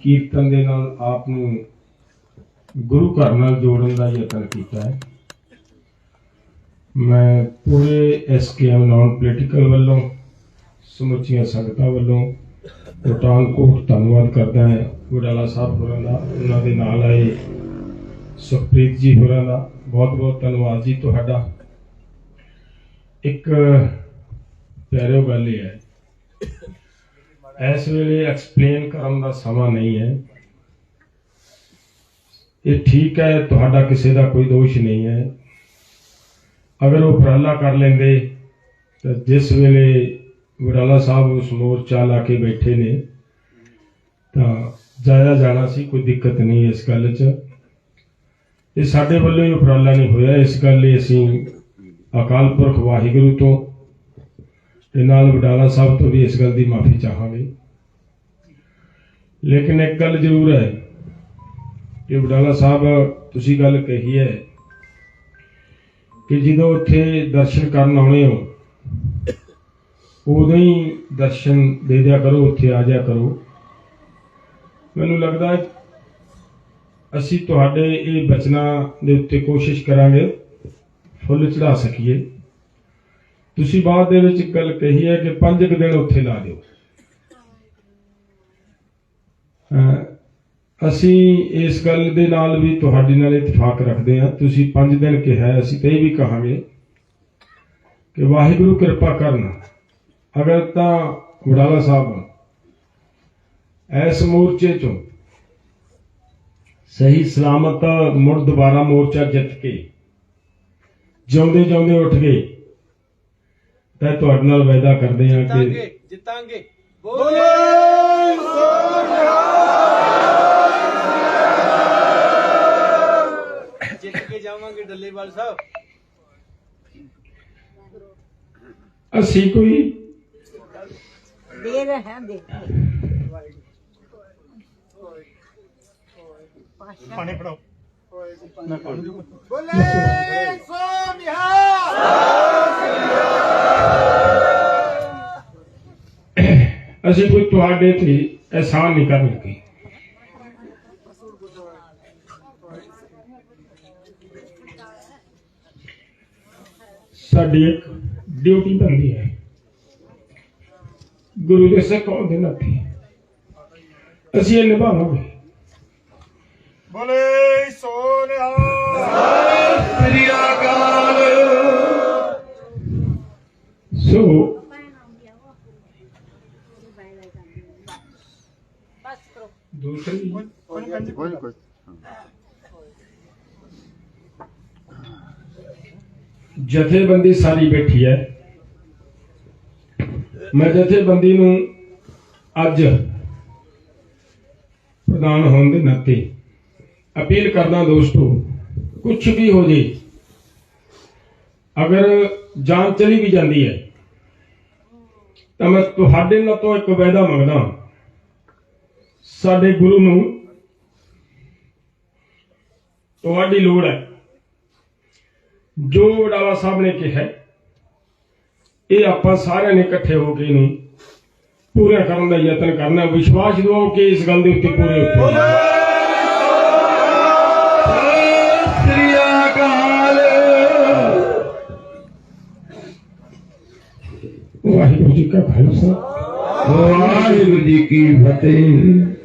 ਕੀਰਤਨ ਦੇ ਨਾਲ ਆਪ ਨੂੰ ਗੁਰੂ ਘਰ ਨਾਲ ਜੋੜਨ ਦਾ ਯਤਨ ਕੀਤਾ ਹੈ। ਮੈਂ ਪੂਰੇ ਐਸਕੇਐਮ ਨਾਨ ਪੋਲੀਟੀਕਲ ਵੱਲੋਂ, ਸਮੁੱਚੀਆਂ ਸੰਗਤਾਂ ਵੱਲੋਂ ਕੋਟਾਨਕੋਟ ਧੰਨਵਾਦ ਕਰਦਾ ਹਾਂ। ਗੁਰਾਲਾ ਸਾਹਿਬ ਹੋਰਾਂ ਦਾ, ਉਹਨਾਂ ਦੇ ਨਾਲ ਆਏ ਸੁਖਪ੍ਰੀਤ ਜੀ ਹੋਰਾਂ ਦਾ ਬਹੁਤ ਬਹੁਤ ਧੰਨਵਾਦ ਜੀ ਤੁਹਾਡਾ। ਇੱਕ ਪਿਆਰਿਓ ਗੱਲ ਇਹ ਹੈ ਇਸ ਵੇਲੇ ਐਕਸਪਲੇਨ ਕਰਨ ਦਾ ਸਮਾਂ ਨਹੀਂ ਹੈ। ਇਹ ਠੀਕ ਹੈ, ਤੁਹਾਡਾ ਕਿਸੇ ਦਾ ਕੋਈ ਦੋਸ਼ ਨਹੀਂ ਹੈ। ਅਗਰ ਉਹ ਉਪਰਾਲਾ ਕਰ ਲੈਂਦੇ, ਤਾਂ ਜਿਸ ਵੇਲੇ ਵਡਾਲਾ ਸਾਹਿਬ ਉਸ ਮੋਰਚਾ ਲਾ ਕੇ ਬੈਠੇ ਨੇ, ਤਾਂ ਜਾਇਆ ਜਾਣਾ ਸੀ, ਕੋਈ ਦਿੱਕਤ ਨਹੀਂ ਇਸ ਗੱਲ 'ਚ। ਇਹ ਸਾਡੇ ਵੱਲੋਂ ਹੀ ਉਪਰਾਲਾ ਨਹੀਂ ਹੋਇਆ। ਇਸ ਗੱਲ ਲਈ ਅਸੀਂ ਅਕਾਲ ਪੁਰਖ ਵਾਹਿਗੁਰੂ ਤੋਂ ਤੇ ਨਾਲ ਵਡਾਲਾ ਸਾਹਿਬ ਤੋਂ ਵੀ ਇਸ ਗੱਲ ਦੀ ਮਾਫੀ ਚਾਹਾਂਗੇ। ਲੇਕਿਨ ਇੱਕ ਗੱਲ ਜ਼ਰੂਰ ਹੈ ਕਿ ਵਡਾਲਾ ਸਾਹਿਬ, ਤੁਸੀਂ ਗੱਲ ਕਹੀ ਹੈ ਕਿ ਜਦੋਂ ਉੱਥੇ ਦਰਸ਼ਨ ਕਰਨ ਆਉਣੇ ਹੋ, ਉਦੋਂ ਹੀ ਦਰਸ਼ਨ ਦੇ ਦਿਆ ਕਰੋ, ਉੱਥੇ ਆ ਜਾਇਆ ਕਰੋ। ਮੈਨੂੰ ਲੱਗਦਾ ਅਸੀਂ ਤੁਹਾਡੇ ਇਹ ਬਚਨਾਂ ਦੇ ਉੱਤੇ ਕੋਸ਼ਿਸ਼ ਕਰਾਂਗੇ, ਫੁੱਲ ਚੜਾ ਸਕੀਏ। ਤੁਸੀਂ ਬਾਅਦ ਦੇ ਵਿੱਚ ਇੱਕ ਗੱਲ ਕਹੀ ਹੈ ਕਿ ਪੰਜ ਕੁ ਦਿਨ ਉੱਥੇ ਲਾ ਦਿਓ। ਅਸੀਂ ਇਸ ਗੱਲ ਦੇ ਨਾਲ ਵੀ ਤੁਹਾਡੇ ਨਾਲ ਇਤਫਾਕ ਰੱਖਦੇ ਹਾਂ। ਤੁਸੀਂ ਪੰਜ ਦਿਨ ਕਿਹਾ ਅਸੀਂ ਤੇ ਇਹ ਵੀ ਕਹਾਂਗੇ ਕਿ ਵਾਹਿਗੁਰੂ ਕਿਰਪਾ ਕਰਨ। ਅਗਰ ਤਾਂ ਵਡਾਲਾ ਸਾਹਿਬ ਐਸ ਮੋਰਚੇ ਚੋਂ ਸਹੀ ਸਲਾਮਤ ਮੁੜ ਦੁਬਾਰਾ ਮੋਰਚਾ ਜਿੱਤ ਕੇ ਜਿਉਂਦੇ ਜਿਉਂਦੇ ਉੱਠ ਗਏ। ਤਾਂ ਤੁਹਾਡੇ ਨਾਲ ਵਾਅਦਾ ਕਰਦੇ ਹਾਂ ਕਿ ਜਿੱਤਾਂਗੇ ਜਿੱਤਾਂਗੇ। ਬੋਲੇ। ਜਿੱਤ ਕੇ ਜਾਵਾਂਗੇ ਡੱਲੇਵਾਲ ਸਾਹਿਬ। ਅਸੀਂ ਕੋਈ ਦੇ ਰਹੇ हैं दे ਪਾਣੀ ਫੜਾਓ। ਬੋਲੇ। ਸੋਨਿਹਾ ਅਸੀਂ ਕੋਈ ਤੁਹਾਡੇ ਤੇ ਅਹਿਸਾਨ ਨਹੀਂ ਕਰਨ ਲੱਗੇ। ਸਾਡੀ ਇੱਕ ਡਿਊਟੀ ਬਣਦੀ ਹੈ। ਗੁਰੂ ਦੇ ਸਿੱਖ ਹੋਣ ਦੇ ਨਾਤੇ ਅਸੀਂ ਇਹ ਨਿਭਾਵਾਂਗੇ। ਬੋਲੇ ਸੋਨਿਹਾ ਸ੍ਰੀ ਅਕਾਲ। ਸੋ ਦੂਸਰੀ ਕੋਈ ਕੰਜੀ ਕੋਈ ਕੋਈ ਜਥੇਬੰਦੀ ਸਾਰੀ ਬੈਠੀ ਹੈ। ਮੈਂ ਜਥੇਬੰਦੀ ਨੂੰ ਅੱਜ ਪ੍ਰਧਾਨ ਹੋਣ ਦੇ ਨਾਤੇ ਅਪੀਲ ਕਰਦਾ ਦੋਸਤੋ ਕੁਝ ਵੀ ਹੋ ਜੇ ਅਗਰ ਜਾਨ ਚਲੀ ਵੀ ਜਾਂਦੀ ਹੈ ਤਾਂ ਮੈਂ ਤੁਹਾਡੇ ਨਾਲ ਤੋਂ ਇੱਕ ਵਾਅਦਾ ਮੰਗਦਾ ਸਾਡੇ ਗੁਰੂ ਨੂੰ ਤੁਹਾਡੀ ਲੋੜ ਹੈ। ਜੋ ਵਡਾਲਾ ਸਾਹਿਬ ਨੇ ਕਿਹਾ, ਇਹ ਆਪਾਂ ਸਾਰਿਆਂ ਨੇ ਇਕੱਠੇ ਹੋ ਕੇ ਇਹਨੂੰ ਪੂਰਾ ਕਰਨ ਦਾ ਯਤਨ ਕਰਨਾ ਵਿਸ਼ਵਾਸ ਦਿਵਾਓ ਕਿ ਇਸ ਗੱਲ ਦੇ ਉੱਤੇ ਪੂਰੇ ਉਤਰੋ ਵਾਹਿਗੁਰੂ ਜੀ ਕਾ ਖਾਲਸਾ। ਵਾਹਿਗੁਰੂ ਜੀ ਕੀ ਫਤਿਹ।